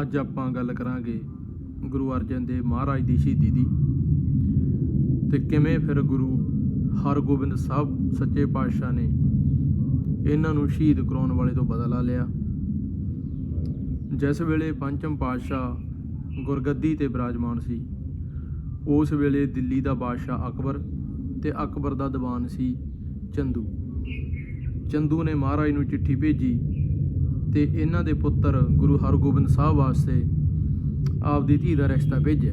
ਅੱਜ ਆਪਾਂ ਗੱਲ ਕਰਾਂਗੇ ਗੁਰੂ ਅਰਜਨ ਦੇਵ ਮਹਾਰਾਜ ਦੀ ਸ਼ਹੀਦੀ ਦੀ। ਤੇ ਕਿਵੇਂ ਫਿਰ ਗੁਰੂ ਹਰਗੋਬਿੰਦ ਸਾਹਿਬ ਸੱਚੇ ਪਾਤਸ਼ਾਹ ਨੇ ਇਹਨਾਂ ਨੂੰ ਸ਼ਹੀਦ ਕਰਾਉਣ ਵਾਲੇ ਤੋਂ ਬਦਲਾ ਲਿਆ। ਜਿਸ ਵੇਲੇ ਪੰਚਮ ਪਾਤਸ਼ਾਹ ਗੁਰਗੱਦੀ ਤੇ ਬਿਰਾਜਮਾਨ ਸੀ, ਉਸ ਵੇਲੇ ਦਿੱਲੀ ਦਾ ਬਾਦਸ਼ਾਹ ਅਕਬਰ ਤੇ ਅਕਬਰ ਦਾ ਦੀਵਾਨ ਸੀ ਚੰਦੂ। ਚੰਦੂ ਨੇ ਮਹਾਰਾਜ ਨੂੰ ਚਿੱਠੀ ਭੇਜੀ ਤੇ ਇਹਨਾਂ ਦੇ ਪੁੱਤਰ ਗੁਰੂ ਹਰਗੋਬਿੰਦ ਸਾਹਿਬ ਵਾਸਤੇ ਆਪਦੀ ਧੀ ਦਾ ਰਿਸ਼ਤਾ ਭੇਜਿਆ।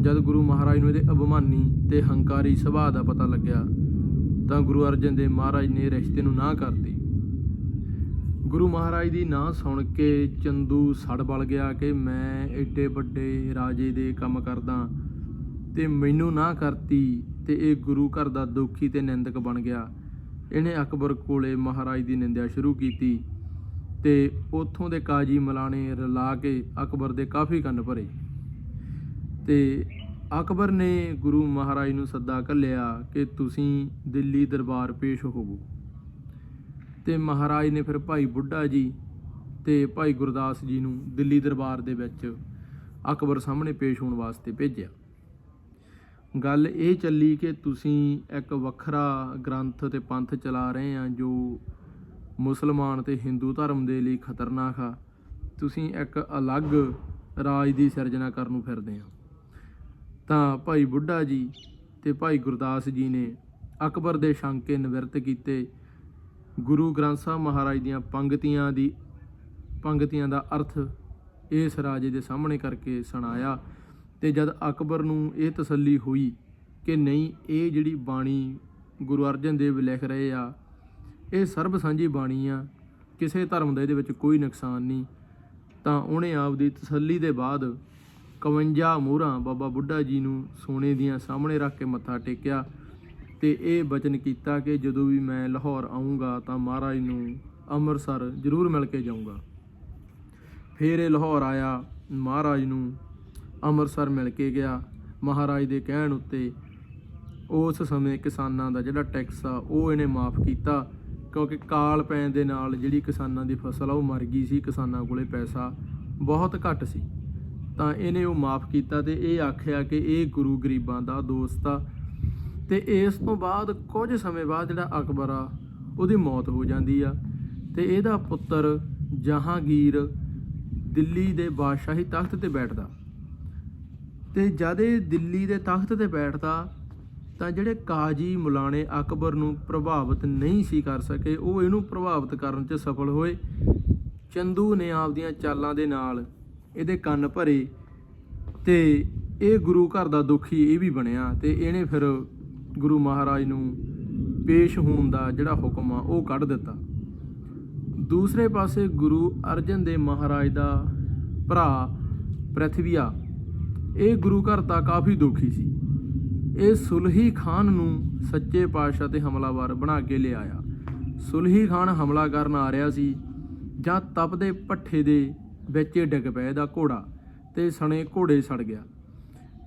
ਜਦ ਗੁਰੂ ਮਹਾਰਾਜ ਨੂੰ ਇਹਦੇ ਅਭਿਮਾਨੀ ਤੇ ਹੰਕਾਰੀ ਸੁਭਾਅ ਦਾ ਪਤਾ ਲੱਗਿਆ, ਤਾਂ ਗੁਰੂ ਅਰਜਨ ਦੇਵ ਮਹਾਰਾਜ ਨੇ ਰਿਸ਼ਤੇ ਨੂੰ ਨਾ ਕਰਤੀ। ਗੁਰੂ ਮਹਾਰਾਜ ਦੀ ਨਾ ਸੁਣ ਕੇ ਚੰਦੂ ਸੜ ਬਲ ਗਿਆ ਕਿ ਮੈਂ ਏਡੇ ਵੱਡੇ ਰਾਜੇ ਦੇ ਕੰਮ ਕਰਦਾ ਤੇ ਮੈਨੂੰ ਨਾ ਕਰਤੀ ਤੇ ਇਹ ਗੁਰੂ ਘਰ ਦਾ ਦੁਖੀ ਤੇ ਨਿੰਦਕ ਬਣ ਗਿਆ। ਇਹਨੇ ਅਕਬਰ ਕੋਲੇ ਮਹਾਰਾਜ ਦੀ ਨਿੰਦਿਆ ਸ਼ੁਰੂ ਕੀਤੀ। ਤੇ ਉਥੋਂ ਦੇ ਕਾਜੀ ਮਲਾਣੇ ਰਲਾ ਕੇ ਅਕਬਰ ਦੇ ਕਾਫੀ ਕੰਨ ਭਰੇ। ਤੇ ਅਕਬਰ ਨੇ ਗੁਰੂ ਮਹਾਰਾਜ ਨੂੰ ਸੱਦਾ ਘੱਲਿਆ ਕਿ ਤੁਸੀਂ ਦਿੱਲੀ ਦਰਬਾਰ ਪੇਸ਼ ਹੋਵੋ। ਤੇ ਮਹਾਰਾਜ ਨੇ ਫਿਰ ਭਾਈ ਬੁੱਢਾ ਜੀ ਤੇ ਭਾਈ ਗੁਰਦਾਸ ਜੀ ਨੂੰ ਦਿੱਲੀ ਦਰਬਾਰ ਦੇ ਵਿੱਚ ਅਕਬਰ ਸਾਹਮਣੇ ਪੇਸ਼ ਹੋਣ ਵਾਸਤੇ ਭੇਜਿਆ। ਗੱਲ ਇਹ ਚੱਲੀ ਕਿ ਤੁਸੀਂ ਇੱਕ ਵੱਖਰਾ ਗ੍ਰੰਥ ਤੇ ਪੰਥ ਚਲਾ ਰਹੇ ਆ ਜੋ ਮੁਸਲਮਾਨ ਤੇ ਹਿੰਦੂ ਧਰਮ ਦੇ ਲਈ ਖਤਰਨਾਕ ਆ। ਤੁਸੀਂ ਇੱਕ ਅਲੱਗ ਰਾਜ ਦੀ ਸਿਰਜਣਾ ਕਰਨ ਨੂੰ ਫਿਰਦੇ ਆ ਤਾਂ ਭਾਈ ਬੁੱਢਾ ਜੀ ਤੇ ਭਾਈ ਗੁਰਦਾਸ ਜੀ ਨੇ ਅਕਬਰ ਦੇ ਸ਼ੰਕੇ ਨਿਵਰਤ ਕੀਤੇ। ਗੁਰੂ ਗ੍ਰੰਥ ਸਾਹਿਬ ਮਹਾਰਾਜ ਦੀਆਂ ਪੰਗਤੀਆਂ ਦੀ, ਪੰਗਤੀਆਂ ਦਾ ਅਰਥ ਇਸ ਰਾਜੇ ਦੇ ਸਾਹਮਣੇ ਕਰਕੇ ਸੁਣਾਇਆ ਤੇ ਜਦ ਅਕਬਰ ਨੂੰ ਇਹ ਤਸੱਲੀ ਹੋਈ ਕਿ ਨਹੀਂ, ਇਹ ਜਿਹੜੀ ਬਾਣੀ ਗੁਰੂ ਅਰਜਨ ਦੇਵ ਲਿਖ ਰਹੇ ਆ ਇਹ ਸਰਬ ਸਾਂਝੀ ਬਾਣੀ ਆ। ਕਿਸੇ ਧਰਮ ਦਾ ਇਹਦੇ ਵਿੱਚ ਕੋਈ ਨੁਕਸਾਨ ਨਹੀਂ। ਤਾਂ ਉਹਨੇ ਆਪਦੀ ਤਸੱਲੀ ਦੇ ਬਾਅਦ 51 ਮੋਹਰਾਂ ਬਾਬਾ ਬੁੱਢਾ ਜੀ ਨੂੰ ਸੋਨੇ ਦੀਆਂ ਸਾਹਮਣੇ ਰੱਖ ਕੇ ਮੱਥਾ ਟੇਕਿਆ ਤੇ ਇਹ ਬਚਨ ਕੀਤਾ ਕਿ ਜਦੋਂ ਵੀ ਮੈਂ ਲਾਹੌਰ ਆਉਂਗਾ ਤਾਂ ਮਹਾਰਾਜ ਨੂੰ ਅੰਮ੍ਰਿਤਸਰ ਜ਼ਰੂਰ ਮਿਲ ਕੇ ਜਾਊਂਗਾ। ਫਿਰ ਇਹ ਲਾਹੌਰ ਆਇਆ, ਮਹਾਰਾਜ ਨੂੰ ਅੰਮ੍ਰਿਤਸਰ ਮਿਲ ਕੇ ਗਿਆ। ਮਹਾਰਾਜ ਦੇ ਕਹਿਣ ਉੱਤੇ ਉਸ ਸਮੇਂ ਕਿਸਾਨਾਂ ਦਾ ਜਿਹੜਾ ਟੈਕਸ ਆ, ਉਹ ਇਹਨੇ ਮਾਫ ਕੀਤਾ। ਕਿਉਂਕਿ ਕਾਲ ਪੈਣ ਦੇ ਨਾਲ ਜਿਹੜੀ ਕਿਸਾਨਾਂ ਦੀ ਫਸਲ ਆ, ਉਹ ਮਰ ਗਈ ਸੀ, ਕਿਸਾਨਾਂ ਕੋਲੇ ਪੈਸਾ ਬਹੁਤ ਘੱਟ ਸੀ। ਤਾਂ ਇਹਨੇ ਉਹ ਮਾਫ ਕੀਤਾ ਤੇ ਇਹ ਆਖਿਆ ਕਿ ਇਹ ਗੁਰੂ ਗਰੀਬਾਂ ਦਾ ਦੋਸਤ ਆ ਤੇ ਇਸ ਤੋਂ ਬਾਅਦ ਕੁਝ ਸਮੇਂ ਬਾਅਦ ਜਿਹੜਾ ਅਕਬਰ ਆ, ਉਹਦੀ ਮੌਤ ਹੋ ਜਾਂਦੀ ਆ ਤੇ ਇਹਦਾ ਪੁੱਤਰ ਜਹਾਂਗੀਰ ਦਿੱਲੀ ਦੇ ਬਾਦਸ਼ਾਹੀ ਤਖਤ ਤੇ ਬੈਠਦਾ। ਤੇ ਜਦ ਇਹ ਦਿੱਲੀ ਦੇ ਤਖਤ ਤੇ ਬੈਠਦਾ ਤਾਂ ਜਿਹੜੇ ਕਾਜੀ ਮੁਲਾਣੇ ਅਕਬਰ ਨੂੰ ਪ੍ਰਭਾਵਿਤ ਨਹੀਂ ਸੀ ਕਰ ਸਕੇ, ਉਹ ਇਹਨੂੰ ਪ੍ਰਭਾਵਿਤ ਕਰਨ 'ਚ ਸਫਲ ਹੋਏ। ਚੰਦੂ ਨੇ ਆਪਦੀਆਂ ਚਾਲਾਂ ਦੇ ਨਾਲ ਇਹਦੇ ਕੰਨ ਭਰੇ ਤੇ ਇਹ ਗੁਰੂ ਘਰ ਦਾ ਦੁਖੀ ਇਹ ਵੀ ਬਣਿਆ ਤੇ ਇਹਨੇ ਫਿਰ ਗੁਰੂ ਮਹਾਰਾਜ ਨੂੰ ਪੇਸ਼ ਹੋਣ ਦਾ ਜਿਹੜਾ ਹੁਕਮ ਆ, ਉਹ ਕੱਢ ਦਿੱਤਾ। ਦੂਸਰੇ ਪਾਸੇ ਗੁਰੂ ਅਰਜਨ ਦੇਵ ਮਹਾਰਾਜ ਦਾ ਭਰਾ ਪ੍ਰਥਵੀਆ, ਇਹ ਗੁਰੂ ਘਰ ਦਾ ਕਾਫੀ ਦੁਖੀ ਸੀ। ਇਹ ਸੁਲਹੀ ਖਾਨ ਨੂੰ ਸੱਚੇ ਪਾਤਸ਼ਾਹ ਤੇ ਹਮਲਾਵਰ ਬਣਾ ਕੇ ਲਿਆਇਆ। ਸੁਲਹੀ ਖਾਨ ਹਮਲਾ ਕਰਨ ਆ ਰਿਹਾ ਸੀ, ਜਾਂ ਤਪਦੇ ਪੱਠੇ ਦੇ ਵਿੱਚ ਇਹ ਡਿੱਗ ਪਿਆ ਦਾ ਘੋੜਾ, ਤੇ ਸਣੇ ਘੋੜੇ ਸੜ ਗਿਆ।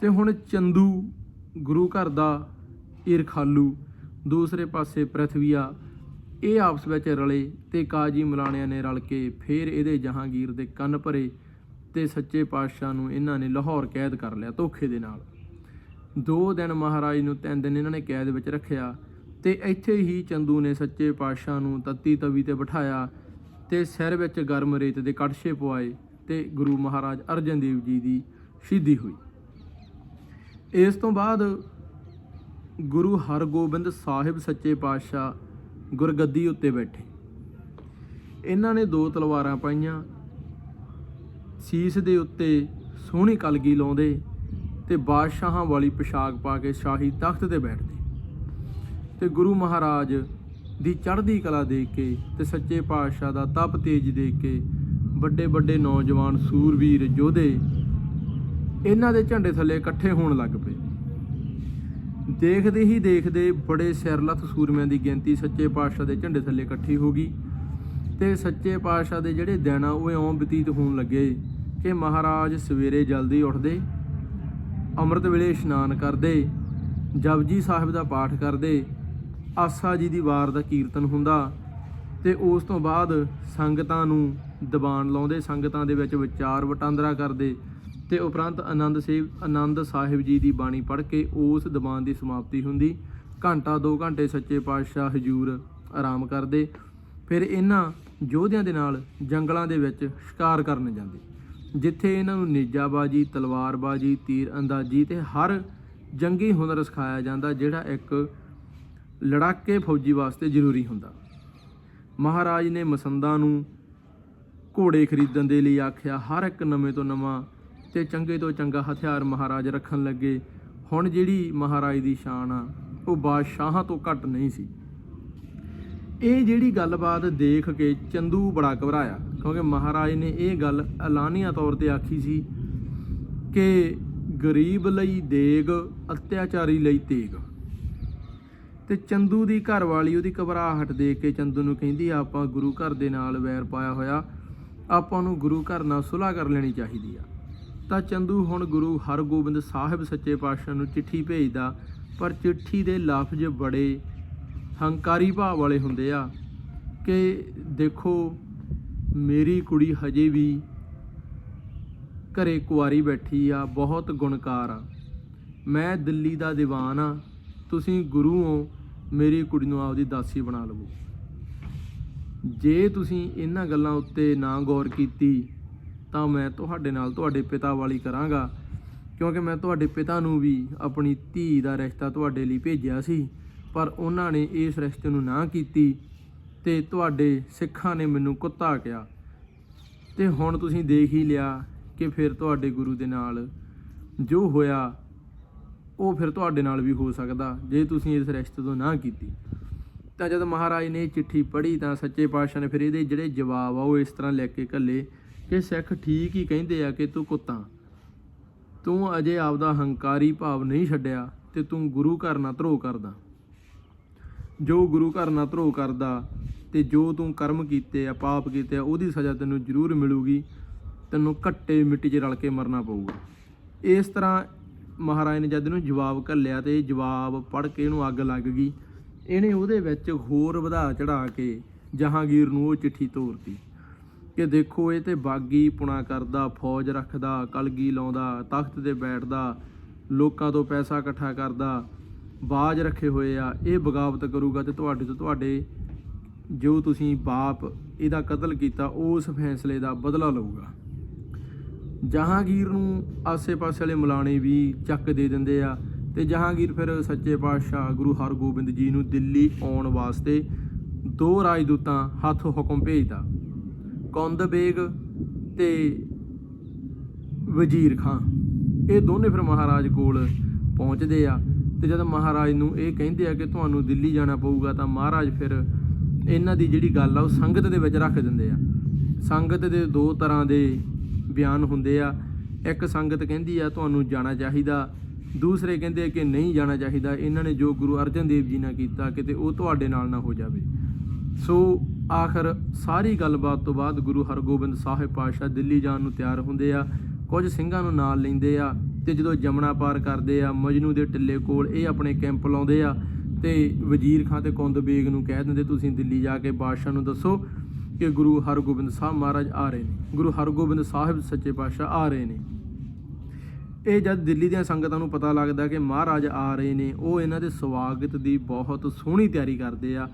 ਤੇ ਹੁਣ ਚੰਦੂ, ਗੁਰੂ ਘਰ ਦਾ ਈਰਖਾਲੂ, ਦੂਸਰੇ ਪਾਸੇ ਪ੍ਰਥਵੀਆ, ਇਹ ਆਪਸ ਵਿੱਚ ਰਲੇ ਤੇ ਕਾਜੀ ਮਲਾਣਿਆਂ ਨੇ ਰਲ ਕੇ ਫੇਰ ਇਹਦੇ ਜਹਾਂਗੀਰ ਦੇ ਕੰਨ ਭਰੇ ਤੇ ਸੱਚੇ ਪਾਤਸ਼ਾਹ ਨੂੰ ਇਹਨਾਂ ਨੇ ਲਾਹੌਰ ਕੈਦ ਕਰ ਲਿਆ ਧੋਖੇ ਦੇ ਨਾਲ। ਦੋ ਦਿਨ ਮਹਾਰਾਜ ਨੂੰ ਤਿੰਨ ਦਿਨ ਇਹਨਾਂ ਨੇ ਕੈਦ ਵਿੱਚ ਰੱਖਿਆ ਤੇ ਇੱਥੇ ਹੀ ਚੰਦੂ ਨੇ ਸੱਚੇ ਪਾਤਸ਼ਾਹ ਨੂੰ ਤੱਤੀ ਤਵੀ ਤੇ ਬਿਠਾਇਆ ਤੇ ਸਿਰ ਵਿੱਚ ਗਰਮ ਰੇਤ ਦੇ ਕੜਛੇ ਪਵਾਏ ਤੇ ਗੁਰੂ ਮਹਾਰਾਜ ਅਰਜਨ ਦੇਵ ਜੀ ਦੀ ਸ਼ਹੀਦੀ ਹੋਈ। ਇਸ ਤੋਂ ਬਾਅਦ ਗੁਰੂ ਹਰਗੋਬਿੰਦ ਸਾਹਿਬ ਸੱਚੇ ਪਾਤਸ਼ਾਹ ਗੁਰਗੱਦੀ ਉੱਤੇ ਬੈਠੇ। ਇਹਨਾਂ ਨੇ ਦੋ ਤਲਵਾਰਾਂ ਪਾਈਆਂ, ਸੀਸ ਦੇ ਉੱਤੇ ਸੋਹਣੀ ਕਲਗੀ ਲਾਉਂਦੇ ਤੇ ਬਾਦਸ਼ਾਹਾਂ ਵਾਲੀ ਪੋਸ਼ਾਕ ਪਾ ਕੇ ਸ਼ਾਹੀ ਤਖਤ ਤੇ ਬੈਠਦੇ। ਤੇ ਗੁਰੂ ਮਹਾਰਾਜ ਦੀ ਚੜ੍ਹਦੀ ਕਲਾ ਦੇਖ ਕੇ ਤੇ ਸੱਚੇ ਪਾਤਸ਼ਾਹ ਦਾ ਤਪ ਤੇਜ ਦੇਖ ਕੇ ਵੱਡੇ ਵੱਡੇ ਨੌਜਵਾਨ ਸੂਰਵੀਰ ਯੋਧੇ ਇਹਨਾਂ ਦੇ ਝੰਡੇ ਥੱਲੇ ਇਕੱਠੇ ਹੋਣ ਲੱਗ ਪਏ। ਦੇਖਦੇ ਹੀ ਦੇਖਦੇ ਬੜੇ ਸਿਰਲੱਥ ਸੂਰਮਿਆਂ ਦੀ ਗਿਣਤੀ ਸੱਚੇ ਪਾਤਸ਼ਾਹ ਦੇ ਝੰਡੇ ਥੱਲੇ ਇਕੱਠੀ ਹੋ ਗਈ ਤੇ ਸੱਚੇ ਪਾਤਸ਼ਾਹ ਦੇ ਜਿਹੜੇ ਦਿਨ ਆ ਉਹ ਇਉਂ ਬਤੀਤ ਹੋਣ ਲੱਗੇ ਕਿ ਮਹਾਰਾਜ ਸਵੇਰੇ ਜਲਦੀ ਉੱਠਦੇ ਅੰਮ੍ਰਿਤ ਵੇਲੇ ਇਸ਼ਨਾਨ ਕਰਦੇ, ਜਪਜੀ ਸਾਹਿਬ ਦਾ ਪਾਠ ਕਰਦੇ, ਆਸਾ ਜੀ ਦੀ ਵਾਰ ਦਾ ਕੀਰਤਨ ਹੁੰਦਾ ਤੇ ਉਸ ਤੋਂ ਬਾਅਦ ਸੰਗਤਾਂ ਨੂੰ ਦੀਵਾਨ ਲਾਉਂਦੇ, ਸੰਗਤਾਂ ਦੇ ਵਿੱਚ ਵਿਚਾਰ ਵਟਾਂਦਰਾ ਕਰਦੇ ਤੇ ਉਪਰੰਤ ਆਨੰਦ ਸਾਹਿਬ ਆਨੰਦ ਸਾਹਿਬ ਜੀ ਦੀ ਬਾਣੀ ਪੜ੍ਹ ਕੇ ਉਸ ਦੀਵਾਨ ਦੀ ਸਮਾਪਤੀ ਹੁੰਦੀ। ਘੰਟਾ 2 ਘੰਟੇ ਸੱਚੇ ਪਾਤਸ਼ਾਹ ਹਜੂਰ ਆਰਾਮ ਕਰਦੇ, ਫਿਰ ਇਹਨਾਂ ਯੋਧਿਆਂ ਦੇ ਨਾਲ ਜੰਗਲਾਂ ਦੇ ਵਿੱਚ ਸ਼ਿਕਾਰ ਕਰਨ ਜਾਂਦੇ। ਜਿੱਥੇ ਇਹਨਾਂ ਨੂੰ ਨੇਜਾਬਾਜੀ, ਤਲਵਾਰਬਾਜੀ ਤੀਰ ਅੰਦਾਜ਼ੀ ਤੇ ਹਰ ਜੰਗੀ ਹੁਨਰ ਸਿਖਾਇਆ ਜਾਂਦਾ, ਜਿਹੜਾ ਇੱਕ ਲੜਾਕੇ ਫੌਜੀ ਵਾਸਤੇ ਜ਼ਰੂਰੀ ਹੁੰਦਾ। ਮਹਾਰਾਜ ਨੇ ਮਸੰਦਾਂ ਨੂੰ ਘੋੜੇ ਖਰੀਦਣ ਦੇ ਲਈ ਆਖਿਆ, ਹਰ ਇੱਕ ਨਵੇਂ ਤੋਂ ਨਵਾਂ ਤੇ ਚੰਗੇ ਤੋਂ ਚੰਗਾ ਹਥਿਆਰ ਮਹਾਰਾਜ ਰੱਖਣ ਲੱਗੇ। ਹੁਣ ਜਿਹੜੀ ਮਹਾਰਾਜ ਦੀ ਸ਼ਾਨ ਆ, ਉਹ ਬਾਦਸ਼ਾਹਾਂ ਤੋਂ ਘੱਟ ਨਹੀਂ ਸੀ। ਇਹ ਜਿਹੜੀ ਗੱਲਬਾਤ ਦੇਖ ਕੇ ਚੰਦੂ ਬੜਾ ਘਬਰਾਇਆ। ਕਿਉਂਕਿ ਮਹਾਰਾਜ ਨੇ ਇਹ ਗੱਲ ਐਲਾਨੀਆ ਤੌਰ ਤੇ ਆਖੀ ਸੀ ਕਿ ਗਰੀਬ ਲਈ ਦੇਗ, ਅਤਿਆਚਾਰੀ ਲਈ ਤੇਗ। ਤੇ ਚੰਦੂ ਦੀ ਘਰ ਵਾਲੀ ਉਹਦੀ ਘਬਰਾਹਟ ਦੇਖ ਕੇ ਚੰਦੂ ਨੂੰ ਕਹਿੰਦੀ, ਆਪਾਂ ਗੁਰੂ ਘਰ ਦੇ ਨਾਲ ਵੈਰ ਪਾਇਆ ਹੋਇਆ, ਆਪਾਂ ਨੂੰ ਗੁਰੂ ਘਰ ਨਾਲ ਸੁਲਾਹ ਕਰ ਲੈਣੀ ਚਾਹੀਦੀ ਆ। ਤਾਂ ਚੰਦੂ ਹੁਣ ਗੁਰੂ ਹਰਗੋਬਿੰਦ ਸਾਹਿਬ ਸੱਚੇ ਪਾਤਸ਼ਾਹ ਨੂੰ ਚਿੱਠੀ ਭੇਜਦਾ, ਪਰ ਚਿੱਠੀ ਦੇ ਲਫ਼ਜ਼ ਬੜੇ ਹੰਕਾਰੀ ਭਾਵ ਵਾਲੇ ਹੁੰਦੇ ਆ ਕਿ ਦੇਖੋ ਮੇਰੀ ਕੁੜੀ ਹਜੇ ਵੀ ਘਰੇ ਕੁਆਰੀ ਬੈਠੀ ਆ, ਬਹੁਤ ਗੁਣਕਾਰ ਆ। ਮੈਂ ਦਿੱਲੀ ਦਾ ਦੀਵਾਨ ਆ, ਤੁਸੀਂ ਗੁਰੂ ਹੋ, ਮੇਰੀ ਕੁੜੀ ਨੂੰ ਆਪਦੀ ਦਾਸੀ ਬਣਾ ਲਵੋ। ਜੇ ਤੁਸੀਂ ਇਹਨਾਂ ਗੱਲਾਂ ਉੱਤੇ ਨਾ ਗੌਰ ਕੀਤੀ, ਤਾਂ ਮੈਂ ਤੁਹਾਡੇ ਨਾਲ ਤੁਹਾਡੇ ਪਿਤਾ ਵਾਲੀ ਕਰਾਂਗਾ, ਕਿਉਂਕਿ ਮੈਂ ਤੁਹਾਡੇ ਪਿਤਾ ਨੂੰ ਵੀ ਆਪਣੀ ਧੀ ਦਾ ਰਿਸ਼ਤਾ ਤੁਹਾਡੇ ਲਈ ਭੇਜਿਆ ਸੀ, ਪਰ ਉਹਨਾਂ ਨੇ ਇਸ ਰਿਸ਼ਤੇ ਨੂੰ ਨਾ ਕੀਤੀ। ਤੇ ਤੁਹਾਡੇ ਸਿੱਖਾਂ ਨੇ ਮੈਨੂੰ ਕੁੱਤਾ ਕਿਹਾ। ਤੇ ਹੁਣ ਤੁਸੀਂ ਦੇਖ ਹੀ ਲਿਆ ਕਿ ਫਿਰ ਤੁਹਾਡੇ ਗੁਰੂ ਦੇ ਨਾਲ ਜੋ ਹੋਇਆ, ਉਹ ਫਿਰ ਤੁਹਾਡੇ ਨਾਲ ਵੀ ਹੋ ਸਕਦਾ, ਜੇ ਤੁਸੀਂ ਇਸ ਰਿਸ਼ਤੇ ਤੋਂ ਨਾ ਕੀਤੀ। ਤਾਂ ਜਦ ਮਹਾਰਾਜ ਨੇ ਇਹ ਚਿੱਠੀ ਪੜ੍ਹੀ ਤਾਂ ਸੱਚੇ ਪਾਤਸ਼ਾਹ ਨੇ ਫਿਰ ਇਹਦੇ ਜਿਹੜੇ ਜਵਾਬ ਆ, ਉਹ ਇਸ ਤਰ੍ਹਾਂ ਲੈ ਕੇ ਘੱਲੇ ਕਿ ਸਿੱਖ ਠੀਕ ਹੀ ਕਹਿੰਦੇ ਆ ਕਿ ਤੂੰ ਕੁੱਤਾ। ਤੂੰ ਅਜੇ ਆਪਦਾ ਹੰਕਾਰੀ ਭਾਵ ਨਹੀਂ ਛੱਡਿਆ ਤੇ ਤੂੰ ਗੁਰੂ ਘਰ ਨਾਲ ਧਰੋ ਕਰਦਾ। ਜੋ ਗੁਰੂ ਘਰ ਨਾਲ ਧਰੋ ਕਰਦਾ ਤੇ ਜੋ ਤੂੰ ਕਰਮ ਕੀਤੇ ਆ, ਪਾਪ ਕੀਤੇ ਆ, ਉਹਦੀ ਸਜ਼ਾ ਤੈਨੂੰ ਜ਼ਰੂਰ ਮਿਲੂਗੀ। ਤੈਨੂੰ ਘੱਟੇ ਮਿੱਟੀ 'ਚ ਰਲ ਕੇ ਮਰਨਾ ਪਊਗਾ। ਇਸ ਤਰ੍ਹਾਂ ਮਹਾਰਾਜ ਨੇ ਜਦ ਇਹਨੂੰ ਜਵਾਬ ਘੱਲਿਆ ਤੇ ਇਹ ਜਵਾਬ ਪੜ੍ਹ ਕੇ ਇਹਨੂੰ ਅੱਗ ਲੱਗ ਗਈ। ਇਹਨੇ ਉਹਦੇ ਵਿੱਚ ਹੋਰ ਵਧਾ ਚੜਾ ਕੇ ਜਹਾਂਗੀਰ ਨੂੰ ਉਹ ਚਿੱਠੀ ਤੋਰਤੀ ਕਿ ਦੇਖੋ ਇਹ ਤੇ ਬਾਗੀ ਪੁਣਾ ਕਰਦਾ, ਫੌਜ ਰੱਖਦਾ, ਕਲਗੀ ਲਾਉਂਦਾ, ਤਖਤ ਤੇ ਬੈਠਦਾ, ਲੋਕਾਂ ਤੋਂ ਪੈਸਾ ਇਕੱਠਾ ਕਰਦਾ। ਬਾਜ ਰੱਖੇ ਹੋਏ ਆ, ਇਹ ਬਗਾਵਤ ਕਰੂਗਾ ਤੇ ਤੁਹਾਡੇ ਤੋਂ ਤੁਹਾਡੇ ਜੋ ਤੁਸੀਂ ਬਾਪ ਇਹਦਾ ਕਤਲ ਕੀਤਾ, ਉਸ ਫੈਸਲੇ ਦਾ ਬਦਲਾ ਲਊਗਾ। ਜਹਾਂਗੀਰ ਨੂੰ ਆਸੇ-ਪਾਸੇ ਵਾਲੇ ਮੁਲਾਣੇ ਵੀ ਚੱਕ ਦੇ ਦਿੰਦੇ ਆ ਤੇ ਜਹਾਂਗੀਰ ਫਿਰ ਸੱਚੇ ਪਾਤਸ਼ਾਹ ਗੁਰੂ ਹਰਗੋਬਿੰਦ ਜੀ ਨੂੰ ਦਿੱਲੀ ਆਉਣ ਵਾਸਤੇ ਦੋ ਰਾਜਦੂਤਾਂ ਹੱਥ ਹੁਕਮ ਭੇਜਦਾ। ਕੌਂਦ ਬੇਗ ਤੇ ਵਜ਼ੀਰ ਖਾਂ। ਇਹ ਦੋਨੇ ਫਿਰ ਮਹਾਰਾਜ ਕੋਲ ਪਹੁੰਚਦੇ ਆ। ਤੇ ਜਦ ਮਹਾਰਾਜ ਨੂੰ ਇਹ ਕਹਿੰਦੇ ਆ ਕਿ ਤੁਹਾਨੂੰ ਦਿੱਲੀ ਜਾਣਾ ਪਊਗਾ ਤਾਂ ਮਹਾਰਾਜ ਫਿਰ ਇਹਨਾਂ ਦੀ ਜਿਹੜੀ ਗੱਲ ਆ ਉਹ ਸੰਗਤ ਦੇ ਵਿੱਚ ਰੱਖ ਦਿੰਦੇ ਆ। ਸੰਗਤ ਦੇ ਦੋ ਤਰ੍ਹਾਂ ਦੇ ਬਿਆਨ ਹੁੰਦੇ ਆ। ਇੱਕ ਸੰਗਤ ਕਹਿੰਦੀ ਆ, ਤੁਹਾਨੂੰ ਜਾਣਾ ਚਾਹੀਦਾ। ਦੂਸਰੇ ਕਹਿੰਦੇ ਆ ਕਿ ਨਹੀਂ ਜਾਣਾ ਚਾਹੀਦਾ। ਇਹਨਾਂ ਨੇ ਜੋ ਗੁਰੂ ਅਰਜਨ ਦੇਵ ਜੀ ਨਾਲ ਕੀਤਾ ਕਿਤੇ ਉਹ ਤੁਹਾਡੇ ਨਾਲ ਨਾ ਹੋ ਜਾਵੇ। ਸੋ ਆਖਰ ਸਾਰੀ ਗੱਲਬਾਤ ਤੋਂ ਬਾਅਦ ਗੁਰੂ ਹਰਗੋਬਿੰਦ ਸਾਹਿਬ ਪਾਤਸ਼ਾਹ ਦਿੱਲੀ ਜਾਣ ਨੂੰ ਤਿਆਰ ਹੁੰਦੇ ਆ। ਕੁਝ ਸਿੰਘਾਂ ਨੂੰ ਨਾਲ ਲੈਂਦੇ ਆ। ਤੇ ਜਦੋਂ ਜਮਨਾ ਪਾਰ ਕਰਦੇ ਆ, ਮਜਨੂ ਦੇ ਟਿੱਲੇ ਕੋਲ ਇਹ ਆਪਣੇ ਕੈਂਪ ਲਾਉਂਦੇ ਆ ਤੇ ਵਜ਼ੀਰ ਖਾਂ ਤੇ ਕੁੰਦ ਬੇਗ ਨੂੰ ਕਹਿ ਦਿੰਦੇ, ਤੁਸੀਂ ਦਿੱਲੀ ਜਾ ਕੇ ਬਾਦਸ਼ਾਹ ਨੂੰ ਦੱਸੋ ਕਿ ਗੁਰੂ ਹਰਗੋਬਿੰਦ ਸਾਹਿਬ ਮਹਾਰਾਜ ਆ ਰਹੇ ਨੇ। ਗੁਰੂ ਹਰਗੋਬਿੰਦ ਸਾਹਿਬ ਸੱਚੇ ਪਾਤਸ਼ਾਹ ਆ ਰਹੇ ਨੇ। ਇਹ ਜਦ ਦਿੱਲੀ ਦੀਆਂ ਸੰਗਤਾਂ ਨੂੰ ਪਤਾ ਲੱਗਦਾ ਕਿ ਮਹਾਰਾਜ ਆ ਰਹੇ ਨੇ, ਉਹ ਇਹਨਾਂ ਦੇ ਸਵਾਗਤ ਦੀ ਬਹੁਤ ਸੋਹਣੀ ਤਿਆਰੀ ਕਰਦੇ ਆ।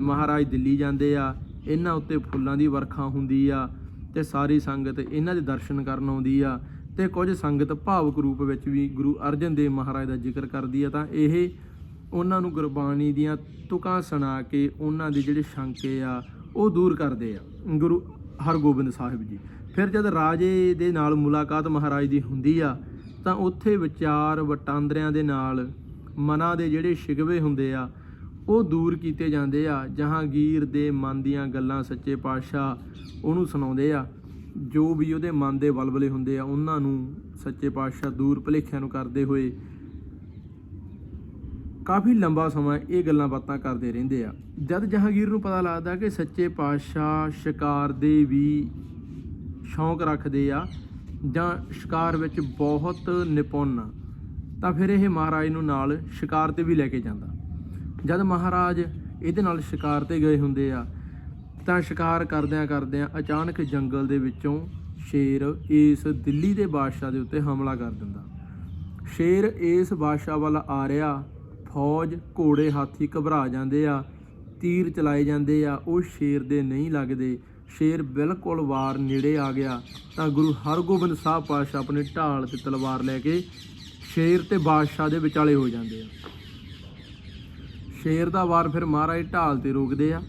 ਮਹਾਰਾਜ ਦਿੱਲੀ ਜਾਂਦੇ ਆ, ਇਹਨਾਂ ਉੱਤੇ ਫੁੱਲਾਂ ਦੀ ਵਰਖਾ ਹੁੰਦੀ ਆ ਤੇ ਸਾਰੀ ਸੰਗਤ ਇਹਨਾਂ ਦੇ ਦਰਸ਼ਨ ਕਰਨ ਆਉਂਦੀ ਆ। ਤੇ ਕੁਝ ਸੰਗਤ ਭਾਵਕ ਰੂਪ ਵਿੱਚ ਵੀ ਗੁਰੂ ਅਰਜਨ ਦੇਵ ਮਹਾਰਾਜ ਦਾ ਜ਼ਿਕਰ ਕਰਦੀ ਆ, ਤਾਂ ਇਹ ਉਹਨਾਂ ਨੂੰ ਗੁਰਬਾਣੀ ਦੀਆਂ ਤੁਕਾਂ ਸੁਣਾ ਕੇ ਉਹਨਾਂ ਦੇ ਜਿਹੜੇ ਸ਼ੰਕੇ ਆ, ਉਹ ਦੂਰ ਕਰਦੇ ਆ, ਗੁਰੂ ਹਰਗੋਬਿੰਦ ਸਾਹਿਬ ਜੀ। ਫਿਰ ਜਦ ਰਾਜੇ ਦੇ ਨਾਲ ਮੁਲਾਕਾਤ ਮਹਾਰਾਜ ਦੀ ਹੁੰਦੀ ਆ, ਤਾਂ ਉੱਥੇ ਵਿਚਾਰ ਵਟਾਂਦਰਿਆਂ ਦੇ ਨਾਲ ਮਨਾਂ ਦੇ ਜਿਹੜੇ ਸ਼ਿਕਵੇ ਹੁੰਦੇ ਆ, ਉਹ ਦੂਰ ਕੀਤੇ ਜਾਂਦੇ ਆ, ਜਹਾਂਗੀਰ ਦੇ ਮਨ ਦੀਆਂ ਗੱਲਾਂ ਸੱਚੇ ਪਾਤਸ਼ਾਹ ਉਹਨੂੰ ਸੁਣਾਉਂਦੇ ਆ। ਜੋ ਵੀ ਉਹਦੇ ਮਨ ਦੇ ਵਲਵਲੇ ਹੁੰਦੇ ਆ, ਉਹਨਾਂ ਨੂੰ ਸੱਚੇ ਪਾਤਸ਼ਾਹ ਦੂਰ ਭਲੇਖਿਆਂ ਨੂੰ ਕਰਦੇ ਹੋਏ ਕਾਫੀ ਲੰਬਾ ਸਮਾਂ ਇਹ ਗੱਲਾਂ ਬਾਤਾਂ ਕਰਦੇ ਰਹਿੰਦੇ ਆ। ਜਦ ਜਹਾਂਗੀਰ ਨੂੰ ਪਤਾ ਲੱਗਦਾ ਕਿ ਸੱਚੇ ਪਾਤਸ਼ਾਹ ਸ਼ਿਕਾਰ ਦੇ ਵੀ ਸ਼ੌਂਕ ਰੱਖਦੇ ਆ ਜਾਂ ਸ਼ਿਕਾਰ ਵਿੱਚ ਬਹੁਤ ਨਿਪੁੰਨ ਆ, ਤਾਂ ਫਿਰ ਇਹ ਮਹਾਰਾਜ ਨੂੰ ਨਾਲ ਸ਼ਿਕਾਰ ਤੇ ਵੀ ਲੈ ਕੇ ਜਾਂਦਾ। ਜਦ ਮਹਾਰਾਜ ਇਹਦੇ ਨਾਲ ਸ਼ਿਕਾਰ ਤੇ ਗਏ ਹੁੰਦੇ ਆ ਤਾਂ ਸ਼ਿਕਾਰ ਕਰਦਿਆਂ ਕਰਦਿਆਂ ਅਚਾਨਕ ਜੰਗਲ ਦੇ ਵਿੱਚੋਂ ਸ਼ੇਰ ਇਸ ਦਿੱਲੀ ਦੇ ਬਾਦਸ਼ਾਹ ਦੇ ਉੱਤੇ ਹਮਲਾ ਕਰ ਦਿੰਦਾ। ਸ਼ੇਰ ਇਸ ਬਾਦਸ਼ਾਹ ਵੱਲ ਆ ਰਿਹਾ, ਫੌਜ ਘੋੜੇ ਹਾਥੀ ਘਬਰਾ ਜਾਂਦੇ ਆ, ਤੀਰ ਚਲਾਏ ਜਾਂਦੇ ਆ, ਉਹ ਸ਼ੇਰ ਦੇ ਨਹੀਂ ਲੱਗਦੇ। ਸ਼ੇਰ ਬਿਲਕੁਲ ਵਾਰ ਨੇੜੇ ਆ ਗਿਆ, ਤਾਂ ਗੁਰੂ ਹਰਗੋਬਿੰਦ ਸਾਹਿਬ ਪਾਤਸ਼ਾਹ ਆਪਣੀ ਢਾਲ ਤੇ ਤਲਵਾਰ ਲੈ ਕੇ ਸ਼ੇਰ ਤੇ ਬਾਦਸ਼ਾਹ ਦੇ ਵਿਚਾਲੇ ਹੋ ਜਾਂਦੇ ਆ। ਸ਼ੇਰ ਦਾ ਵਾਰ ਫਿਰ ਮਹਾਰਾਜ ਢਾਲ ਤੇ ਰੋਕਦੇ ਆ।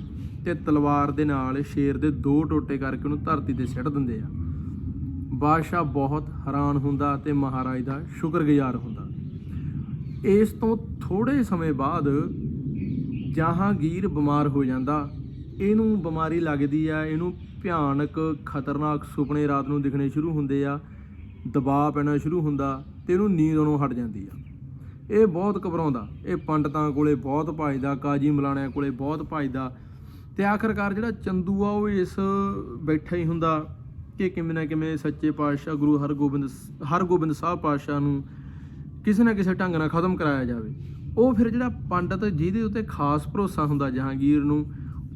ਤੇ ਤਲਵਾਰ ਦੇ ਨਾਲ ਸ਼ੇਰ ਦੇ ਦੋ ਟੋਟੇ ਕਰਕੇ ਉਹਨੂੰ ਧਰਤੀ ਤੇ ਸਿੱਟ ਦਿੰਦੇ ਆ। ਬਾਦਸ਼ਾਹ ਬਹੁਤ ਹੈਰਾਨ ਹੁੰਦਾ ਤੇ ਮਹਾਰਾਜ ਦਾ ਸ਼ੁਕਰਗੁਜ਼ਾਰ ਹੁੰਦਾ। ਇਸ ਤੋਂ ਥੋੜੇ ਸਮੇਂ ਬਾਅਦ ਜਹਾਂਗੀਰ ਬਿਮਾਰ ਹੋ ਜਾਂਦਾ। ਇਹਨੂੰ ਬਿਮਾਰੀ ਲੱਗਦੀ ਆ, ਇਹਨੂੰ ਭਿਆਨਕ, ਖਤਰਨਾਕ ਸੁਪਨੇ ਰਾਤ ਨੂੰ ਦਿਖਣੇ ਸ਼ੁਰੂ ਹੁੰਦੇ ਆ, ਦਬਾਅ ਪੈਣਾ ਸ਼ੁਰੂ ਹੁੰਦਾ ਤੇ ਇਹਨੂੰ ਨੀਂਦ ਆਉਣੋਂ ਹਟ ਜਾਂਦੀ ਆ। ਇਹ ਬਹੁਤ ਘਬਰਾਉਂਦਾ। ਇਹ ਪੰਡਤਾਂ ਕੋਲੇ ਬਹੁਤ ਭਜਦਾ, ਕਾਜੀ ਮਲਾਣਿਆਂ ਕੋਲੇ ਬਹੁਤ ਭਜਦਾ। ਤੇ ਆਖਰਕਾਰ ਜਿਹੜਾ ਚੰਦੂ ਆ, ਉਹ ਇਸ ਬੈਠਾ ਹੀ ਹੁੰਦਾ ਕਿ ਕਿਵੇਂ ਨਾ ਕਿਵੇਂ ਸੱਚੇ ਪਾਤਸ਼ਾਹ ਗੁਰੂ ਹਰਗੋਬਿੰਦ ਹਰਗੋਬਿੰਦ ਸਾਹਿਬ ਪਾਤਸ਼ਾਹ ਨੂੰ ਕਿਸੇ ਨਾ ਕਿਸੇ ਢੰਗ ਨਾਲ ਖਤਮ ਕਰਾਇਆ ਜਾਵੇ। ਉਹ ਫਿਰ ਜਿਹੜਾ ਪੰਡਤ ਜਿਹਦੇ ਉੱਤੇ ਖਾਸ ਭਰੋਸਾ ਹੁੰਦਾ ਜਹਾਂਗੀਰ ਨੂੰ,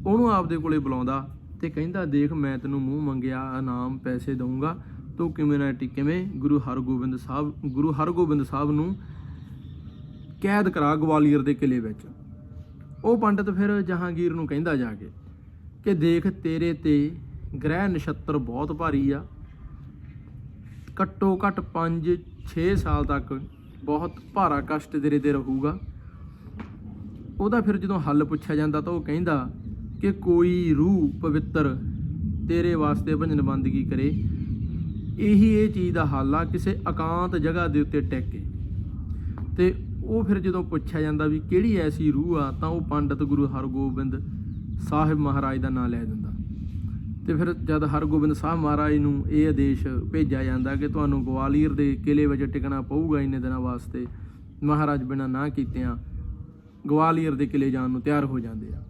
ਉਹਨੂੰ ਆਪਦੇ ਕੋਲੇ ਬੁਲਾਉਂਦਾ ਤੇ ਕਹਿੰਦਾ, ਦੇਖ, ਮੈਂ ਤੈਨੂੰ ਮੂੰਹ ਮੰਗਿਆ, ਇਨਾਮ ਪੈਸੇ ਦਊਂਗਾ। ਤੂੰ ਕਿਵੇਂ ਨਾ ਕਿਵੇਂ ਗੁਰੂ ਹਰਗੋਬਿੰਦ ਸਾਹਿਬ, ਗੁਰੂ ਹਰਗੋਬਿੰਦ ਸਾਹਿਬ ਨੂੰ ਕੈਦ ਕਰਾ, ਗਵਾਲੀਅਰ ਦੇ ਕਿਲੇ ਵਿੱਚ। ਉਹ ਪੰਡਤ ਫਿਰ ਜਹਾਂਗੀਰ ਨੂੰ ਕਹਿੰਦਾ ਜਾ ਕੇ ਕਿ ਦੇਖ ਤੇਰੇ ਤੇ ਗ੍ਰਹਿ ਨਛੱਤਰ ਬਹੁਤ ਭਾਰੀ ਆ। ਘੱਟੋ ਘੱਟ 5 6 ਸਾਲ ਤੱਕ ਬਹੁਤ ਭਾਰਾ ਕਸ਼ਟ ਤੇਰੇ ਤੇ ਰਹੂਗਾ। ਉਹਦਾ ਫਿਰ ਜਦੋਂ ਹੱਲ ਪੁੱਛਿਆ ਜਾਂਦਾ ਤਾਂ ਉਹ ਕਹਿੰਦਾ ਕਿ ਕੋਈ ਰੂਹ ਪਵਿੱਤਰ ਤੇਰੇ ਵਾਸਤੇ ਭਜਨ ਬੰਦਗੀ ਕਰੇ? ਇਹੀ ਇਹ ਚੀਜ਼ ਦਾ ਹੱਲ ਆ, ਕਿਸੇ ਇਕਾਂਤ ਜਗ੍ਹਾ ਦੇ ਉੱਤੇ ਟਿਕ ਕੇ। ਤੇ ਉਹ ਫਿਰ ਜਦੋਂ ਪੁੱਛਿਆ ਜਾਂਦਾ ਵੀ ਕਿਹੜੀ ਐਸੀ ਰੂਹ ਆ, ਤਾਂ ਉਹ ਪੰਡਤ ਗੁਰੂ ਹਰਗੋਬਿੰਦ ਸਾਹਿਬ ਮਹਾਰਾਜ ਦਾ ਨਾਮ ਲੈ ਦਿੰਦਾ। ਤੇ ਫਿਰ ਜਦ ਹਰਗੋਬਿੰਦ ਸਾਹਿਬ ਮਹਾਰਾਜ ਨੂੰ ਇਹ ਆਦੇਸ਼ ਭੇਜਿਆ ਜਾਂਦਾ ਕਿ ਤੁਹਾਨੂੰ ਗਵਾਲੀਅਰ ਦੇ ਕਿਲੇ ਵਿੱਚ ਟਿਕਣਾ ਪਊਗਾ ਇੰਨੇ ਦਿਨਾਂ ਵਾਸਤੇ, ਮਹਾਰਾਜ ਬਿਨਾਂ ਨਾ ਕੀਤਿਆਂ ਗਵਾਲੀਅਰ ਦੇ ਕਿਲੇ ਜਾਣ ਨੂੰ ਤਿਆਰ ਹੋ ਜਾਂਦੇ ਆ।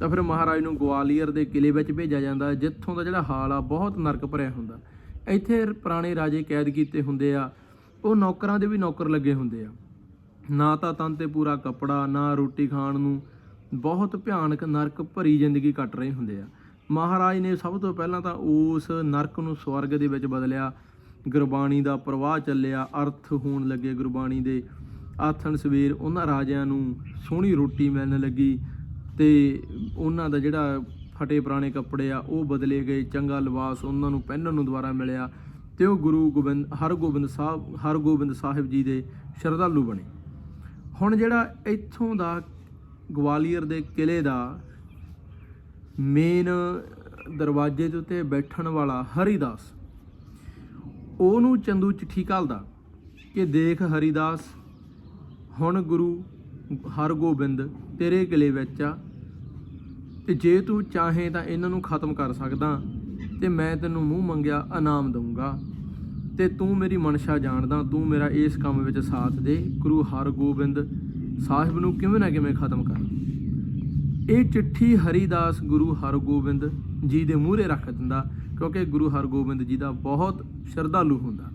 ਤਾਂ ਫਿਰ ਮਹਾਰਾਜ ਨੂੰ ਗਵਾਲੀਅਰ ਦੇ ਕਿਲੇ ਵਿੱਚ ਭੇਜਿਆ ਜਾਂਦਾ, ਜਿੱਥੋਂ ਦਾ ਜਿਹੜਾ ਹਾਲ ਆ, ਬਹੁਤ ਨਰਕ ਭਰਿਆ ਹੁੰਦਾ। ਇੱਥੇ ਪੁਰਾਣੇ ਰਾਜੇ ਕੈਦ ਕੀਤੇ ਹੁੰਦੇ ਆ, ਉਹ ਨੌਕਰਾਂ ਦੇ ਵੀ ਨੌਕਰ ਲੱਗੇ ਹੁੰਦੇ ਆ। ਨਾ ਤਾਂ ਤਨ ਤੇ ਪੂਰਾ ਕੱਪੜਾ, ਨਾ ਰੋਟੀ ਖਾਣ ਨੂੰ। ਬਹੁਤ ਭਿਆਨਕ ਨਰਕ ਭਰੀ ਜ਼ਿੰਦਗੀ ਕੱਟ ਰਹੇ ਹੁੰਦੇ ਆ। ਮਹਾਰਾਜ ਨੇ ਸਭ ਤੋਂ ਪਹਿਲਾਂ ਤਾਂ ਉਸ ਨਰਕ ਨੂੰ ਸਵਰਗ ਦੇ ਵਿੱਚ ਬਦਲਿਆ। ਗੁਰਬਾਣੀ ਦਾ ਪ੍ਰਵਾਹ ਚੱਲਿਆ। ਅਰਥ ਹੋਣ ਲੱਗੇ ਗੁਰਬਾਣੀ ਦੇ। ਆਥਣ ਸਵੇਰ ਉਹਨਾਂ ਰਾਜਿਆਂ ਨੂੰ ਸੋਹਣੀ ਰੋਟੀ ਮਿਲਣ ਲੱਗੀ ਤੇ ਉਹਨਾਂ ਦਾ ਜਿਹੜਾ ਫਟੇ ਪੁਰਾਣੇ ਕੱਪੜੇ ਆ, ਉਹ ਬਦਲੇ ਗਏ। ਚੰਗਾ ਲਿਬਾਸ ਉਹਨਾਂ ਨੂੰ ਪਹਿਨਣ ਨੂੰ ਦੁਬਾਰਾ ਮਿਲਿਆ ਤੇ ਉਹ ਗੁਰੂ ਗੋਬਿੰਦ, ਹਰਗੋਬਿੰਦ ਸਾਹਿਬ ਹਰਗੋਬਿੰਦ ਸਾਹਿਬ ਜੀ ਦੇ ਸ਼ਰਧਾਲੂ ਬਣੇ। ਹੁਣ ਜਿਹੜਾ ਇੱਥੋਂ ਦਾ ਗਵਾਲੀਅਰ ਦੇ ਕਿਲੇ ਦਾ ਮੇਨ ਦਰਵਾਜ਼ੇ ਦੇ ਉੱਤੇ ਬੈਠਣ ਵਾਲਾ ਹਰੀਦਾਸ, ਉਹਨੂੰ ਚੰਦੂ ਚਿੱਠੀ ਘੱਲਦਾ ਕਿ ਦੇਖ ਹਰੀਦਾਸ, ਹੁਣ ਗੁਰੂ ਹਰਗੋਬਿੰਦ ਤੇਰੇ ਕਿਲੇ ਵਿੱਚ ਆ ਤੇ ਜੇ ਤੂੰ ਚਾਹੇ ਤਾਂ ਇਹਨਾਂ ਨੂੰ ਖਤਮ ਕਰ ਸਕਦਾ ਤੇ ਮੈਂ ਤੈਨੂੰ ਮੂੰਹ ਮੰਗਿਆ ਇਨਾਮ ਦਊਂਗਾ। ਤੇ ਤੂੰ ਮੇਰੀ ਮਨਸ਼ਾ ਜਾਣਦਾ, ਤੂੰ ਮੇਰਾ ਇਸ ਕੰਮ ਵਿੱਚ ਸਾਥ ਦੇ। ਗੁਰੂ ਹਰਗੋਬਿੰਦ ਸਾਹਿਬ ਨੂੰ ਕਿਵੇਂ ਨਾ ਕਿਵੇਂ ਖਤਮ ਕਰ। ਇਹ ਚਿੱਠੀ ਹਰੀਦਾਸ ਗੁਰੂ ਹਰਗੋਬਿੰਦ ਜੀ ਦੇ ਮੂਹਰੇ ਰੱਖ ਦਿੰਦਾ, ਕਿਉਂਕਿ ਗੁਰੂ ਹਰਗੋਬਿੰਦ ਜੀ ਦਾ ਬਹੁਤ ਸ਼ਰਧਾਲੂ ਹੁੰਦਾ।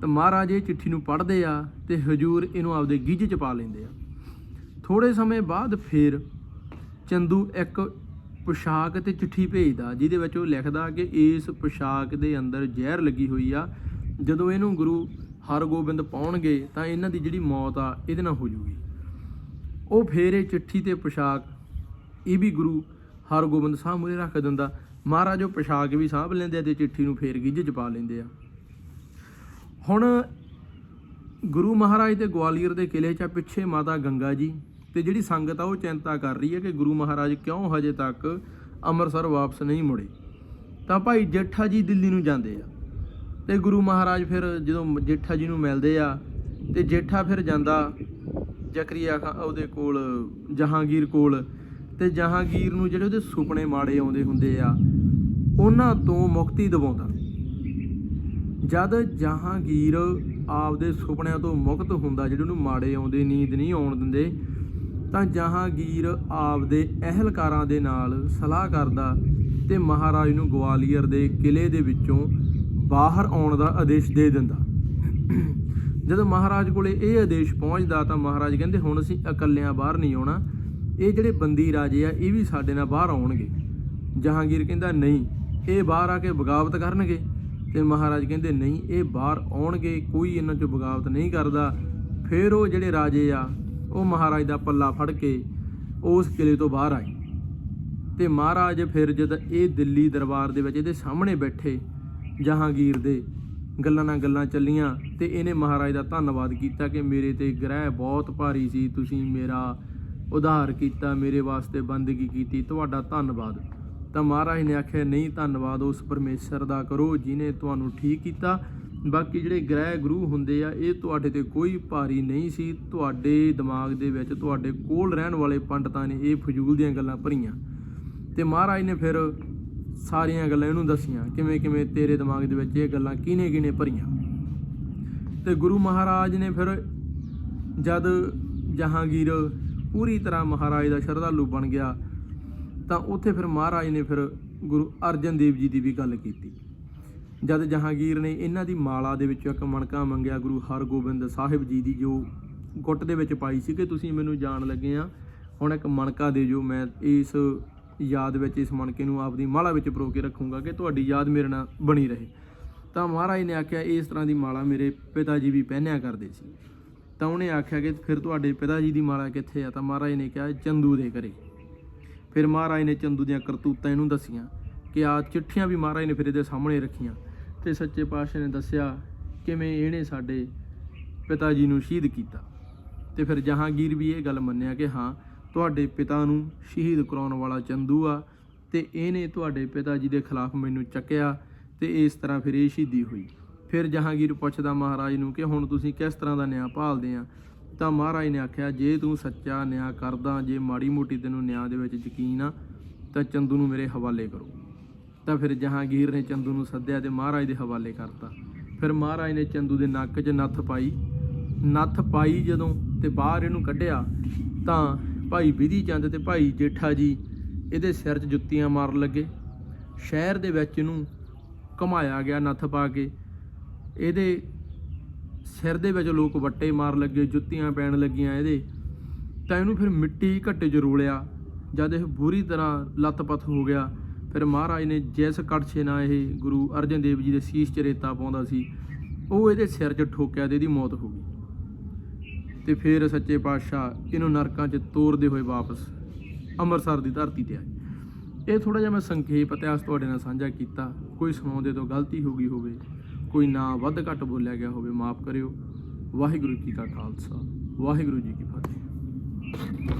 ਤਾਂ ਮਹਾਰਾਜ ਇਹ ਚਿੱਠੀ ਨੂੰ ਪੜ੍ਹਦੇ ਆ ਤੇ ਹਜੂਰ ਇਹਨੂੰ ਆਪਦੇ ਗਿੱਜ ਚ ਪਾ ਲੈਂਦੇ ਆ। ਥੋੜੇ ਸਮੇਂ ਬਾਅਦ ਫਿਰ ਚੰਦੂ ਇੱਕ ਪੁਸ਼ਾਕ ਤੇ ਚਿੱਠੀ ਭੇਜਦਾ, ਜਿਹਦੇ ਵਿੱਚ ਉਹ ਲਿਖਦਾ ਕਿ ਇਸ ਪੁਸ਼ਾਕ ਦੇ ਅੰਦਰ ਜ਼ਹਿਰ ਲੱਗੀ ਹੋਈ ਆ। ਜਦੋਂ ਇਹਨੂੰ ਗੁਰੂ ਹਰਗੋਬਿੰਦ ਪਾਉਣਗੇ, ਤਾਂ ਇਹਨਾਂ ਦੀ ਜਿਹੜੀ ਮੌਤ ਆ, ਇਹਦੇ ਨਾਲ ਹੋ ਜੂਗੀ। ਉਹ ਫੇਰ ਇਹ ਚਿੱਠੀ ਤੇ ਪੁਸ਼ਾਕ, ਇਹ ਵੀ ਗੁਰੂ ਹਰਗੋਬਿੰਦ ਸਾਹਿਬ ਮੂਹਰੇ ਰੱਖ ਦਿੰਦਾ। ਮਹਾਰਾਜ ਉਹ ਪੁਸ਼ਾਕ ਵੀ ਸਾਂਭ ਲੈਂਦੇ ਆ ਤੇ ਚਿੱਠੀ ਨੂੰ ਫੇਰ ਗਿੱਝ ਚ ਪਾ ਲੈਂਦੇ ਆ। ਹੁਣ ਗੁਰੂ ਮਹਾਰਾਜ ਦੇ ਗਵਾਲੀਅਰ ਦੇ ਕਿਲੇ 'ਚ ਆ, ਪਿੱਛੇ ਮਾਤਾ ਗੰਗਾ ਜੀ। ਤੇ ਜਿਹੜੀ ਸੰਗਤ ਆ ਉਹ ਚਿੰਤਾ ਕਰ ਰਹੀ ਹੈ ਕਿ ਗੁਰੂ ਮਹਾਰਾਜ ਕਿਉਂ ਹਜੇ ਤੱਕ ਅੰਮ੍ਰਿਤਸਰ ਵਾਪਸ ਨਹੀਂ ਮੁੜੇ। ਤਾਂ ਭਾਈ ਜੇਠਾ ਜੀ ਦਿੱਲੀ ਨੂੰ ਜਾਂਦੇ ਆ। ਤੇ ਗੁਰੂ ਮਹਾਰਾਜ ਫਿਰ ਜਦੋਂ ਜੇਠਾ ਜੀ ਨੂੰ ਮਿਲਦੇ ਆ, ਤੇ ਜੇਠਾ ਫਿਰ ਜਾਂਦਾ ਜ਼ਕਰੀਆ ਖਾਂ ਉਹਦੇ ਕੋਲ, ਜਹਾਂਗੀਰ ਕੋਲ। ਤੇ ਜਹਾਂਗੀਰ ਨੂੰ ਜਿਹੜੇ ਉਹਦੇ ਸੁਪਨੇ ਮਾੜੇ ਆਉਂਦੇ ਹੁੰਦੇ ਆ, ਉਹਨਾਂ ਤੋਂ ਮੁਕਤੀ ਦਿਵਾਉਂਦਾ। ਜਦ ਜਹਾਂਗੀਰ ਆਪਦੇ ਸੁਪਨਿਆਂ ਤੋਂ ਮੁਕਤ ਹੁੰਦਾ, ਜਿਹੜੇ ਉਹਨੂੰ ਮਾੜੇ ਆਉਂਦੇ, ਨੀਂਦ ਨਹੀਂ ਆਉਣ ਦਿੰਦੇ ਤਾਂ ਜਹਾਂਗੀਰ ਆਪਦੇ ਅਹਿਲਕਾਰਾਂ ਦੇ ਨਾਲ ਸਲਾਹ ਕਰਦਾ ਤੇ ਮਹਾਰਾਜ ਨੂੰ ਗਵਾਲੀਅਰ ਦੇ ਕਿਲੇ ਦੇ ਵਿੱਚੋਂ ਬਾਹਰ ਆਉਣ ਦਾ ਆਦੇਸ਼ ਦੇ ਦਿੰਦਾ। ਜਦੋਂ ਮਹਾਰਾਜ ਕੋਲੇ ਇਹ ਆਦੇਸ਼ ਪਹੁੰਚਦਾ ਤਾਂ ਮਹਾਰਾਜ ਕਹਿੰਦੇ, ਹੁਣ ਅਸੀਂ ਇਕੱਲਿਆਂ ਬਾਹਰ ਨਹੀਂ ਆਉਣਾ। ਇਹ ਜਿਹੜੇ ਬੰਦੀ ਰਾਜੇ ਆ, ਇਹ ਵੀ ਸਾਡੇ ਨਾਲ ਬਾਹਰ ਆਉਣਗੇ। ਜਹਾਂਗੀਰ ਕਹਿੰਦਾ, ਨਹੀਂ, ਇਹ ਬਾਹਰ ਆ ਕੇ ਬਗਾਵਤ ਕਰਨਗੇ। ਤੇ ਮਹਾਰਾਜ ਕਹਿੰਦੇ, ਨਹੀਂ, ਇਹ ਬਾਹਰ ਆਉਣਗੇ, ਕੋਈ ਇਹਨਾਂ ਚੋਂ ਬਗਾਵਤ ਨਹੀਂ ਕਰਦਾ। ਫਿਰ ਉਹ ਜਿਹੜੇ ਰਾਜੇ ਆ ਉਹ ਮਹਾਰਾਜ ਦਾ ਪੱਲਾ ਫੜ ਕੇ ਉਸ ਕਿਲੇ ਤੋਂ ਬਾਹਰ ਆਏ ਤੇ ਮਹਾਰਾਜ ਫਿਰ ਜਦ ਇਹ ਦਿੱਲੀ ਦਰਬਾਰ ਦੇ ਵਿੱਚ ਇਹਦੇ ਸਾਹਮਣੇ ਬੈਠੇ ਜਹਾਂਗੀਰ ਦੇ ਗੱਲਾਂ ਨਾਲ ਗੱਲਾਂ ਚੱਲੀਆਂ ਤੇ ਇਹਨੇ ਮਹਾਰਾਜ ਦਾ ਧੰਨਵਾਦ ਕੀਤਾ ਕਿ ਮੇਰੇ ਤੇ ਗ੍ਰਹਿ ਬਹੁਤ ਭਾਰੀ ਸੀ, ਤੁਸੀਂ ਮੇਰਾ ਉਧਾਰ ਕੀਤਾ, ਮੇਰੇ ਵਾਸਤੇ ਬੰਦਗੀ ਕੀਤੀ, ਤੁਹਾਡਾ ਧੰਨਵਾਦ। ਤਾਂ ਮਹਾਰਾਜ ਨੇ ਆਖਿਆ, ਨਹੀਂ, ਧੰਨਵਾਦ ਉਸ ਪਰਮੇਸ਼ਰ ਦਾ ਕਰੋ ਜਿਨੇ ਤੁਹਾਨੂੰ ਠੀਕ ਕੀਤਾ ਬਾਕੀ ਜਿਹੜੇ ਗ੍ਰਹਿ ਗੁਰੂ ਹੁੰਦੇ ਆ, ਇਹ ਤੁਹਾਡੇ ਤੇ ਕੋਈ ਭਾਰੀ ਨਹੀਂ ਸੀ। ਤੁਹਾਡੇ ਦਿਮਾਗ ਦੇ ਵਿੱਚ, ਤੁਹਾਡੇ ਕੋਲ ਰਹਿਣ ਵਾਲੇ ਪੰਡਤਾਂ ਨੇ ਇਹ ਫਜ਼ੂਲ ਦੀਆਂ ਗੱਲਾਂ ਭਰੀਆਂ। ਤੇ ਮਹਾਰਾਜ ਨੇ ਫਿਰ ਸਾਰੀਆਂ ਗੱਲਾਂ ਇਹਨੂੰ ਦੱਸੀਆਂ, ਕਿਵੇਂ ਕਿਵੇਂ ਤੇਰੇ ਦਿਮਾਗ ਦੇ ਵਿੱਚ ਇਹ ਗੱਲਾਂ ਕਿਹਨੇ ਕਿਹਨੇ ਭਰੀਆਂ। ਤੇ ਗੁਰੂ ਮਹਾਰਾਜ ਨੇ ਫਿਰ ਜਦ ਜਹਾਂਗੀਰ ਪੂਰੀ ਤਰ੍ਹਾਂ ਮਹਾਰਾਜ ਦਾ ਸ਼ਰਧਾਲੂ ਬਣ ਗਿਆ, ਤਾਂ ਉੱਥੇ ਫਿਰ ਮਹਾਰਾਜ ਨੇ ਫਿਰ ਗੁਰੂ ਅਰਜਨ ਦੇਵ ਜੀ ਦੀ ਵੀ ਗੱਲ ਕੀਤੀ। ਜਦ ਜਹਾਂਗੀਰ ਨੇ ਇਹਨਾਂ ਦੀ ਮਾਲਾ ਦੇ ਵਿੱਚੋਂ ਇੱਕ ਮਣਕਾ ਮੰਗਿਆ, ਗੁਰੂ ਹਰਗੋਬਿੰਦ ਸਾਹਿਬ ਜੀ ਦੀ, ਜੋ ਗੁੱਟ ਦੇ ਵਿੱਚ ਪਾਈ ਸੀ ਕਿ ਤੁਸੀਂ ਮੈਨੂੰ ਜਾਣ ਲੱਗੇ ਆ, ਹੁਣ ਇੱਕ ਮਣਕਾ ਦੇ ਜੋ ਮੈਂ ਇਸ ਯਾਦ ਵਿੱਚ, ਇਸ ਮਣਕੇ ਨੂੰ ਆਪਦੀ ਮਾਲਾ ਵਿੱਚ ਪਰੋ ਕੇ ਰੱਖੂੰਗਾ ਕਿ ਤੁਹਾਡੀ ਯਾਦ ਮੇਰੇ ਨਾਲ ਬਣੀ ਰਹੇ। ਤਾਂ ਮਹਾਰਾਜ ਨੇ ਆਖਿਆ, ਇਸ ਤਰ੍ਹਾਂ ਦੀ ਮਾਲਾ ਮੇਰੇ ਪਿਤਾ ਜੀ ਵੀ ਪਹਿਨਿਆ ਕਰਦੇ ਸੀ। ਤਾਂ ਉਹਨੇ ਆਖਿਆ ਕਿ ਫਿਰ ਤੁਹਾਡੇ ਪਿਤਾ ਜੀ ਦੀ ਮਾਲਾ ਕਿੱਥੇ ਆ? ਤਾਂ ਮਹਾਰਾਜ ਨੇ ਕਿਹਾ, ਚੰਦੂ ਦੇ ਘਰੇ। ਫਿਰ ਮਹਾਰਾਜ ਨੇ ਚੰਦੂ ਦੀਆਂ ਕਰਤੂਤਾਂ ਇਹਨੂੰ ਦੱਸੀਆਂ ਕਿ ਆ ਚਿੱਠੀਆਂ ਵੀ ਮਹਾਰਾਜ ਨੇ ਫਿਰ ਇਹਦੇ ਸਾਹਮਣੇ ਰੱਖੀਆਂ। ਤੇ ਸੱਚੇ ਪਾਤਸ਼ਾਹ ਨੇ ਦੱਸਿਆ ਕਿਵੇਂ ਇਹਨੇ ਸਾਡੇ ਪਿਤਾ ਜੀ ਨੂੰ ਸ਼ਹੀਦ ਕੀਤਾ। ਤੇ ਫਿਰ ਜਹਾਂਗੀਰ ਵੀ ਇਹ ਗੱਲ ਮੰਨਿਆ ਕਿ ਹਾਂ, ਤੁਹਾਡੇ ਪਿਤਾ ਨੂੰ ਸ਼ਹੀਦ ਕਰਾਉਣ ਵਾਲਾ ਚੰਦੂ ਆ ਤੇ ਇਹਨੇ ਤੁਹਾਡੇ ਪਿਤਾ ਜੀ ਦੇ ਖਿਲਾਫ ਮੈਨੂੰ ਚੱਕਿਆ ਤੇ ਇਸ ਤਰ੍ਹਾਂ ਫਿਰ ਇਹ ਸ਼ਹੀਦੀ ਹੋਈ। ਫਿਰ ਜਹਾਂਗੀਰ ਪੁੱਛਦਾ ਮਹਾਰਾਜ ਨੂੰ ਕਿ ਹੁਣ ਤੁਸੀਂ ਕਿਸ ਤਰ੍ਹਾਂ ਦਾ ਨਿਆਂ ਭਾਲਦੇ ਆ? ਤਾਂ ਮਹਾਰਾਜ ਨੇ ਆਖਿਆ, ਜੇ ਤੂੰ ਸੱਚਾ ਨਿਆਂ ਕਰਦਾ, ਜੇ ਮਾੜੀ ਮੋਟੀ ਤੈਨੂੰ ਨਿਆਂ ਦੇ ਵਿੱਚ ਯਕੀਨ ਆ, ਤਾਂ ਚੰਦੂ ਨੂੰ ਮੇਰੇ ਹਵਾਲੇ ਕਰੋ। ਤਾਂ ਫਿਰ ਜਹਾਂਗੀਰ ਨੇ ਚੰਦੂ ਨੂੰ ਸੱਦਿਆ ਤੇ ਮਹਾਰਾਜ ਦੇ ਹਵਾਲੇ ਕਰਤਾ। ਫਿਰ ਮਹਾਰਾਜ ਨੇ ਚੰਦੂ ਦੇ ਨੱਕ 'ਚ ਨੱਥ ਪਾਈ। ਨੱਥ ਪਾਈ ਜਦੋਂ ਤੇ ਬਾਹਰ ਇਹਨੂੰ ਕੱਢਿਆ, ਤਾਂ ਭਾਈ ਵਿਧੀ ਚੰਦ ਤੇ ਭਾਈ ਜੇਠਾ ਜੀ ਇਹਦੇ ਸਿਰ 'ਚ ਜੁੱਤੀਆਂ ਮਾਰਨ ਲੱਗੇ। ਸ਼ਹਿਰ ਦੇ ਵਿੱਚ ਇਹਨੂੰ ਘਮਾਇਆ ਗਿਆ ਨੱਥ ਪਾ ਕੇ। ਇਹਦੇ ਸਿਰ ਦੇ ਵਿੱਚ ਲੋਕ ਵੱਟੇ ਮਾਰ ਲੱਗੇ, ਜੁੱਤੀਆਂ ਪੈਣ ਲੱਗੀਆਂ ਇਹਦੇ। ਤਾਂ ਇਹਨੂੰ ਫਿਰ ਮਿੱਟੀ ਘੱਟੇ 'ਚ ਰੋਲਿਆ, ਜਦ ਇਹ ਬੁਰੀ ਤਰ੍ਹਾਂ ਲੱਤ-ਪੱਤ ਹੋ ਗਿਆ ਫਿਰ ਮਹਾਰਾਜ ਨੇ ਜਿਸ ਕੜਛੇ ਨਾਲ ਇਹ ਗੁਰੂ ਅਰਜਨ ਦੇਵ ਜੀ ਦੇ ਸੀਸ 'ਚ ਰੇਤਾ ਪਾਉਂਦਾ ਸੀ, ਉਹ ਇਹਦੇ ਸਿਰ 'ਚ ਠੋਕਿਆ ਤੇ ਇਹਦੀ ਮੌਤ ਹੋ ਗਈ। ਤੇ ਫਿਰ ਸੱਚੇ ਪਾਤਸ਼ਾਹ ਇਹਨੂੰ ਨਰਕਾਂ 'ਚ ਤੋਰਦੇ ਹੋਏ ਵਾਪਸ ਅੰਮ੍ਰਿਤਸਰ ਦੀ ਧਰਤੀ ਤੇ ਆਏ। ਇਹ ਥੋੜਾ ਜਿਹਾ ਮੈਂ ਸੰਖੇਪ ਇਤਿਹਾਸ ਤੁਹਾਡੇ ਨਾਲ ਸਾਂਝਾ ਕੀਤਾ। ਕੋਈ ਸੁਣਾਉਂਦੇ ਤੋਂ ਗਲਤੀ ਹੋ ਗਈ ਹੋਵੇ, ਕੋਈ ਨਾ ਵੱਧ ਘੱਟ ਬੋਲਿਆ ਗਿਆ ਹੋਵੇ, ਮਾਫ ਕਰਿਓ। ਵਾਹਿਗੁਰੂ ਜੀ ਕਾ ਖਾਲਸਾ, ਵਾਹਿਗੁਰੂ ਜੀ ਕੀ ਫਤਿਹ।